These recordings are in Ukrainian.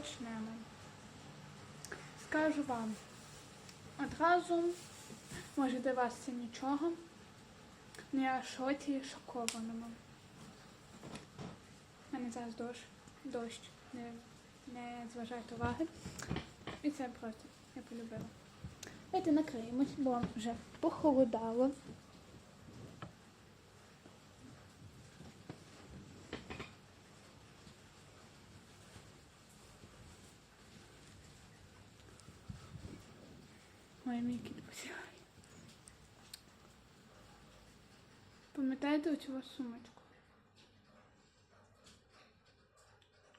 почнемо. Скажу вам одразу, може для вас це нічого, але я в шоці і шокованому. У мене зараз дощ, дощ, не, не зважайте уваги. І це просто я полюбила. Давайте накриємось, бо вже похолодало. Ой, мій. Пам'ятаєте оцю вашу сумочку?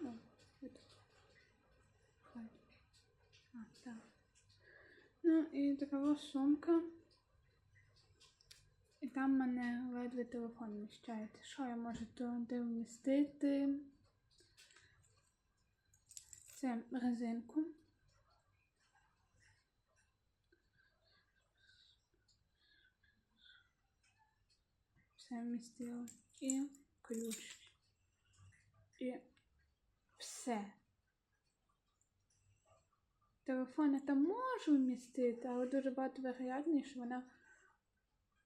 О. А, так. Ну і така сумка. І там в мене ледве телефон вміщається. Що я можу туди вмістити? Це резинку. Все вмістила. І ключ. І все. Телефон я там можу вмістити, але дуже багато вероятніше, що вона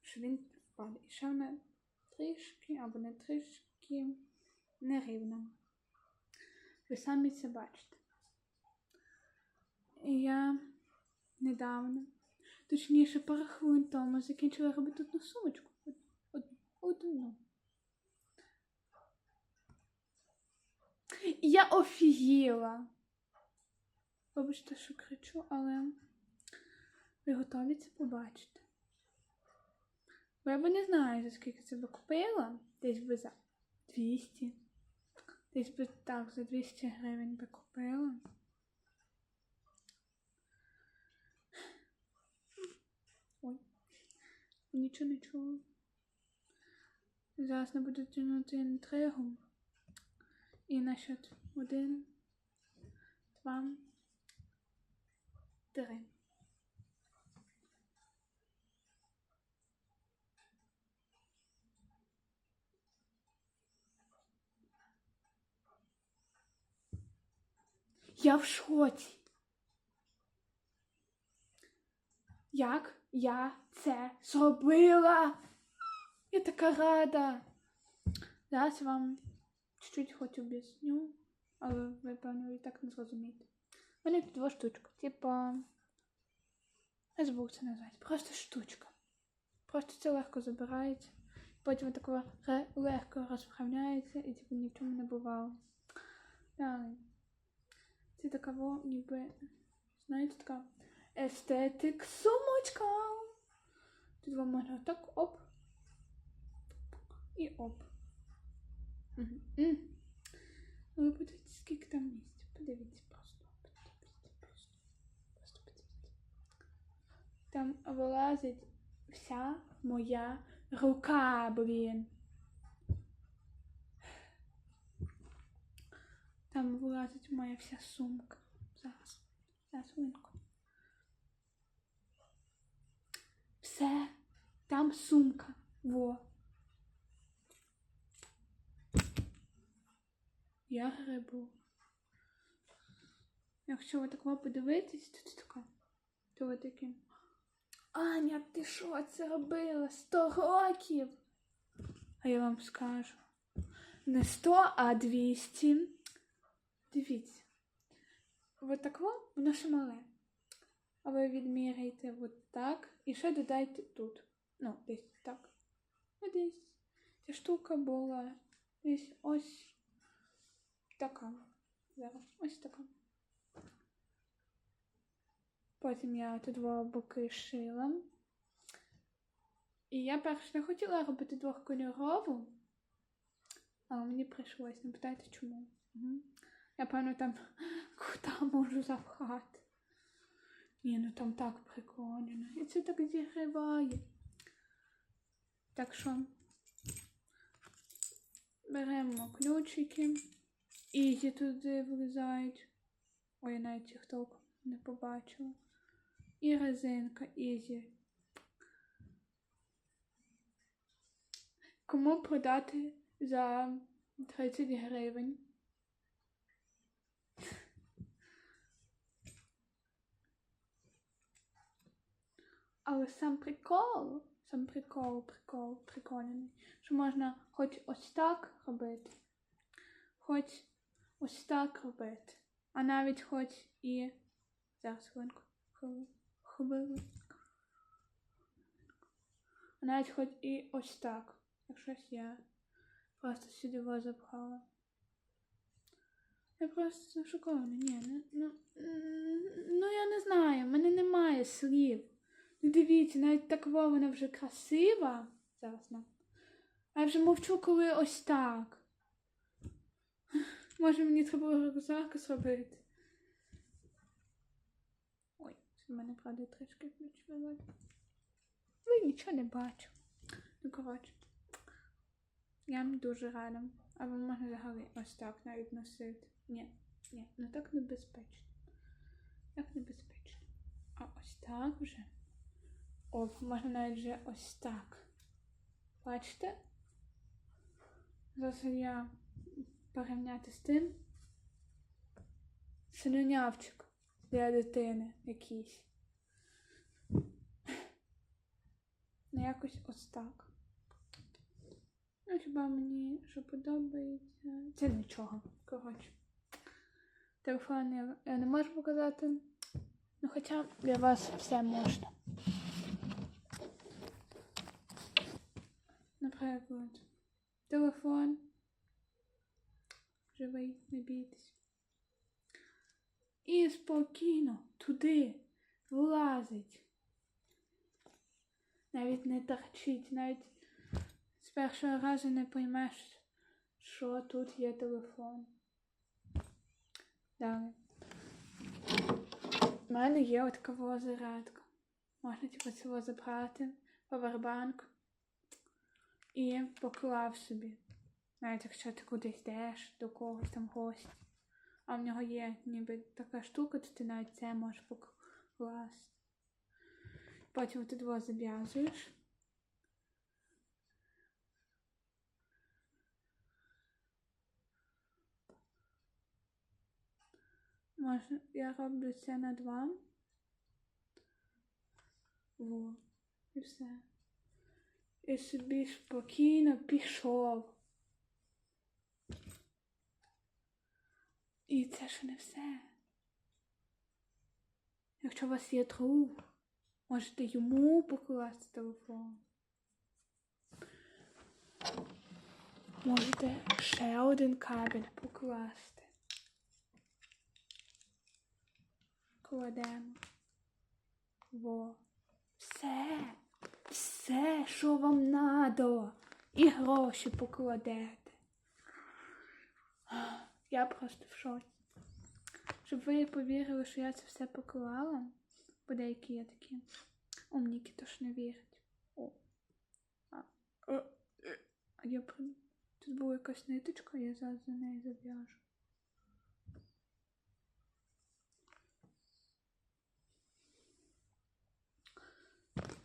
що він впаде. І ще вона трішки або не трішки нерівна. Ви самі це бачите. І я недавно, точніше, пару хвилин тому закінчила робити одну сумочку. Од- од- Одну. Я офігіла. Вибачте, що кричу, але ви готові це побачити. Бо я би не знаю, за скільки це би купила. Десь би за 200. Десь би так, за 200 гривень би купила. Ой, нічого не чула. Зараз не буду тягнути інтригу. І на счет один, два, три. Я в шоці. Як я це зробила? Я така рада. Зараз вам чуть-чуть хоч об'ясню, але ви, певно, і так не зрозумієте. У мене тут два штучки. Типа. Я забув це назвати. Просто штучка. Просто це легко забирається. Потім тако легко розправляється і типу ні в чому не бувало. Далі. Це така, во, ніби, знаєте, така естетик сумочка. Тут вам можна так оп. І оп. М. Ви подивіться, скільки там місця. Подивіться просто. Подивіться просто. Просто подивіться. Там вилазить вся моя рука, блін. Там вилазить моя вся сумка. Зараз. Зараз хвилинку. Все. Там сумка. Во. Я грибу. Якщо ви так подивитесь, то це така. То ви такі. Аня, ти що це робила? Сто років? А я вам скажу. Не сто, а двісті. Дивіться. От так воно ще мале. А ви відміряєте от так і ще додайте тут. Ну, десь так. Десь. Ця штука була десь ось така. Зараз ось така. Потім я тут два боки шила. І я перше не хотіла робити двохкольорову, але мені прийшлось. Не питайте чому. Угу. Я певно там куди можу запхати. Ні, ну там так прикольно. І це так зігріває. Так що беремо ключики. І її туди влізають. Ой, я навіть їх толком не побачила. І резинка Ізі. Кому продати за 30 гривень? Але сам прикол, сам прикол, прикол, прикольний, що можна хоч ось так робити, хоч ось так робити, а навіть хоч і. Зараз хвилинку. хвили- Хвилинку. А навіть хоч і ось так. Як щось я просто сюди його запхала. Я просто шокована. Ні, ну, ну, ну я не знаю, в мене немає слів. Ну дивіться, навіть такова вона вже красива. Зараз на. А я вже мовчу, коли ось так. Може мені треба рюкзак зробити. Ой, це в мене правда трішки ключ вилазить. Ви нічого не бачу. Ну, коротше. Я вам дуже рада. Або можна взагалі ось так навіть носити. Ні, ні, ну так небезпечно. Так небезпечно. А ось так вже. О, можна навіть вже ось так. Бачите? Зараз я порівняти з тим. Слюнявчик для дитини якийсь. Ну, якось ось так. Ну, хіба мені що подобається. Це нічого. Коротше. Телефон я, я не можу показати. Ну, хоча для вас все можна. Наприклад, телефон. Живий, не бійтесь. І спокійно туди влазить. Навіть не торчить, навіть з першого разу не поймеш, що тут є телефон. Далі. У мене є от така зарядка. Можна типу цього забрати, павербанк і поклав собі. Навіть якщо ти кудись йдеш до когось там гості. А в нього є ніби така штука, то ти навіть це можеш покласти. Потім ти два зав'язуєш. Можна, я роблю це на два. Во. І все. І собі спокійно пішов. І це ще не все. Якщо у вас є друг, можете йому покласти телефон. Можете ще один кабель покласти. Кладемо. Во. Все. Все, що вам надо. І гроші покладете. Я просто в шоці. Щоб ви повірили, що я це все поклала. Бо деякі є такі умніки, то ж не вірять. О. А, а я при... Тут була якась ниточка, я зараз за нею зав'яжу.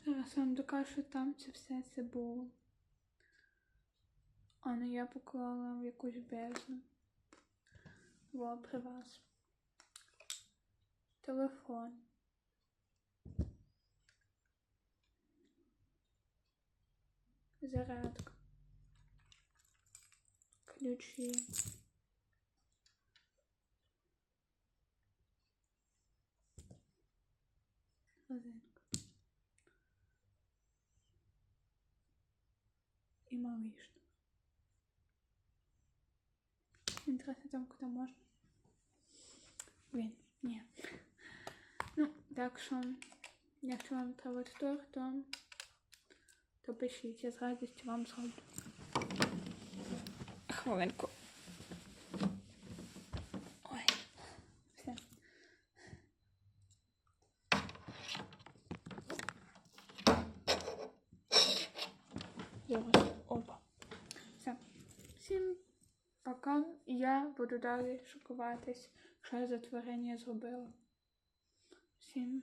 Зараз вам докажу, що там це все це було. А ну я поклала в якусь бездну. Во при вас. Телефон. Зарядка. Ключі. Розетка. І малишник. Інтересно там можна. Блін, ні. Ну, так що, якщо вам треба тур, то, то пишіть, я з радістю вам зроблю. Хвилинку. Ой, все. Опа. Все. І я буду далі шокуватись, що я за творення зробила. Всім